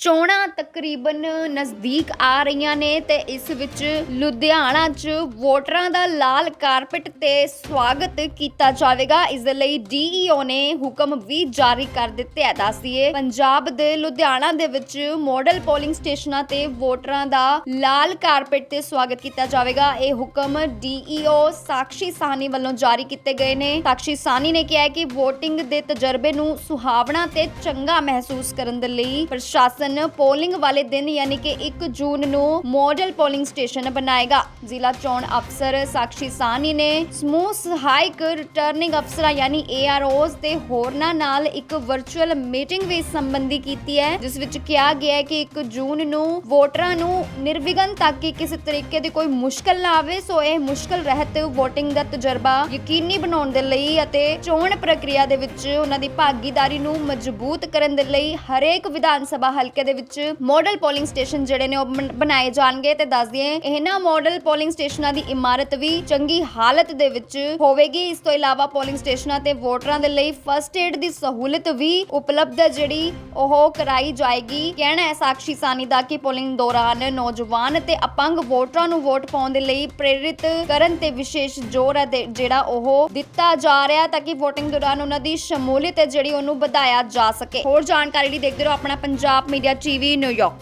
ਚੋਣਾਂ ਤਕਰੀਬਨ ਨਜ਼ਦੀਕ ਆ ਰਹੀਆਂ ਨੇ ਤੇ ਇਸ ਵਿੱਚ ਲੁਧਿਆਣਾ 'ਚ ਵੋਟਰਾਂ ਦਾ ਲਾਲ ਕਾਰਪਟ ਤੇ ਸਵਾਗਤ ਕੀਤਾ ਜਾਵੇਗਾ। ਇਸ ਦੇ ਲਈ ਡੀਈਓ ਨੇ ਹੁਕਮ ਵੀ ਜਾਰੀ ਕਰ ਦਿੱਤੇ ਹੈ ਦੱਸੀਏ ਪੰਜਾਬ ਦੇ ਲੁਧਿਆਣਾ ਦੇ ਵਿੱਚ ਮਾਡਲ ਪੋਲਿੰਗ ਸਟੇਸ਼ਨਾਂ ਤੇ ਵੋਟਰਾਂ ਦਾ ਲਾਲ ਕਾਰਪਟ ਤੇ ਸਵਾਗਤ ਕੀਤਾ ਜਾਵੇਗਾ। ਇਹ ਹੁਕਮ ਡੀਈਓ ਸਾਕਸ਼ੀ ਸਾਹਨੀ ਵੱਲੋਂ ਜਾਰੀ ਕੀਤੇ ਗਏ ਨੇ। ਸਾਕਸ਼ੀ ਸਾਹਨੀ ਨੇ ਕਿਹਾ ਕਿ VOTING ਦੇ ਤਜਰਬੇ ਨੂੰ ਸੁਹਾਵਣਾ ਤੇ ਚੰਗਾ ਮਹਿਸੂਸ ਕਰਨ ਦੇ ਲਈ ਪ੍ਰਸ਼ਾਸਨ ਪੋਲਿੰਗ ਵਾਲੇ ਦਿਨ ਯਾਨੀ ਕਿ 1 ਜੂਨ ਨੂੰ ਮੋਡਲ ਪੋਲਿੰਗ ਸਟੇਸ਼ਨ ਬਣਾਏਗਾ। ਜ਼ਿਲ੍ਹਾ ਚੋਣ ਅਫਸਰ ਸਾਕਸ਼ੀ ਸਾਹਨੀ ਨੇ ਸਮੂਹ ਸਹਾਇਕ ਰਿਟਰਨਿੰਗ ਅਫਸਰਾਂ ਯਾਨੀ ਏਆਰਓਜ਼ ਤੇ ਹੋਰਨਾਂ ਨਾਲ ਇੱਕ ਵਰਚੁਅਲ ਮੀਟਿੰਗ ਵੀ ਸੰਬੰਧੀ ਕੀਤੀ ਹੈ, ਜਿਸ ਵਿੱਚ ਕਿਹਾ ਗਿਆ ਹੈ ਕਿ 1 ਜੂਨ ਨੂੰ ਵੋਟਰਾਂ ਨੂੰ ਨਿਰਵਿਘਨ ਤੱਕ ਕਿ ਕਿਸੇ ਤਰੀਕੇ ਦੀ ਕੋਈ ਮੁਸ਼ਕਲ ਨਾ ਆਵੇ, ਸੋ ਇਹ ਮੁਸ਼ਕਲ ਰਹਿਤ VOTING ਦਾ ਤਜਰਬਾ ਯਕੀਨੀ ਬਣਾਉਣ ਦੇ ਲਈ ਅਤੇ ਚੋਣ ਪ੍ਰਕਿਰਿਆ ਦੇ ਵਿੱਚ ਉਹਨਾਂ ਦੀ ਭਾਗੀਦਾਰੀ ਨੂੰ ਮਜ਼ਬੂਤ ਕਰਨ ਦੇ ਲਈ ਹਰੇਕ ਵਿਧਾਨ ਸਭਾ ਹਲਕੇ ਦੇ ਵਿੱਚ ਮਾਡਲ ਪੋਲਿੰਗ ਸਟੇਸ਼ਨ ਜਿਹੜੇ ਨੇ ਉਹ ਬਣਾਏ ਜਾਣਗੇ ਤੇ ਦੱਸ ਦਈਏ, ਇਹਨਾਂ ਮਾਡਲ ਪੋਲਿੰਗ ਸਟੇਸ਼ਨਾਂ ਦੀ ਇਮਾਰਤ ਵੀ ਚੰਗੀ ਹਾਲਤ ਦੇ ਵਿੱਚ ਹੋਵੇਗੀ। ਇਸ ਤੋਂ ਇਲਾਵਾ ਪੋਲਿੰਗ ਸਟੇਸ਼ਨਾਂ ਤੇ ਵੋਟਰਾਂ ਦੇ ਲਈ ਫਸਟ ਏਡ ਦੀ ਸਹੂਲਤ ਵੀ ਉਪਲਬਧ ਜਿਹੜੀ ਉਹ ਕਰਾਈ ਜਾਏਗੀ। ਕਹਿਣਾ ਹੈ ਸਾਕਸ਼ੀ ਸਾਨੀ ਦਾ ਕਿ ਪੋਲਿੰਗ ਦੌਰਾਨ ਨੌਜਵਾਨ ਤੇ ਅਪੰਗ ਵੋਟਰਾਂ ਨੂੰ ਵੋਟ ਪਾਉਣ ਦੇ ਲਈ ਪ੍ਰੇਰਿਤ ਕਰਨ ਤੇ ਵਿਸ਼ੇਸ਼ ਜ਼ੋਰ ਹੈ ਜਿਹੜਾ ਉਹ ਦਿੱਤਾ ਜਾ ਰਿਹਾ ਤਾਂ ਕਿ VOTING ਦੌਰਾਨ ਉਹਨਾਂ ਦੀ ਸ਼ਮੂਲੀਅਤ ਹੈ ਜਿਹੜੀ ਉਹਨੂੰ ਵਧਾਇਆ ਜਾ ਸਕੇ। ਹੋਰ ਜਾਣਕਾਰੀ ਲਈ ਦੇਖਦੇ ਰਹੋ ਆਪਣਾ Punjab media TV, New York.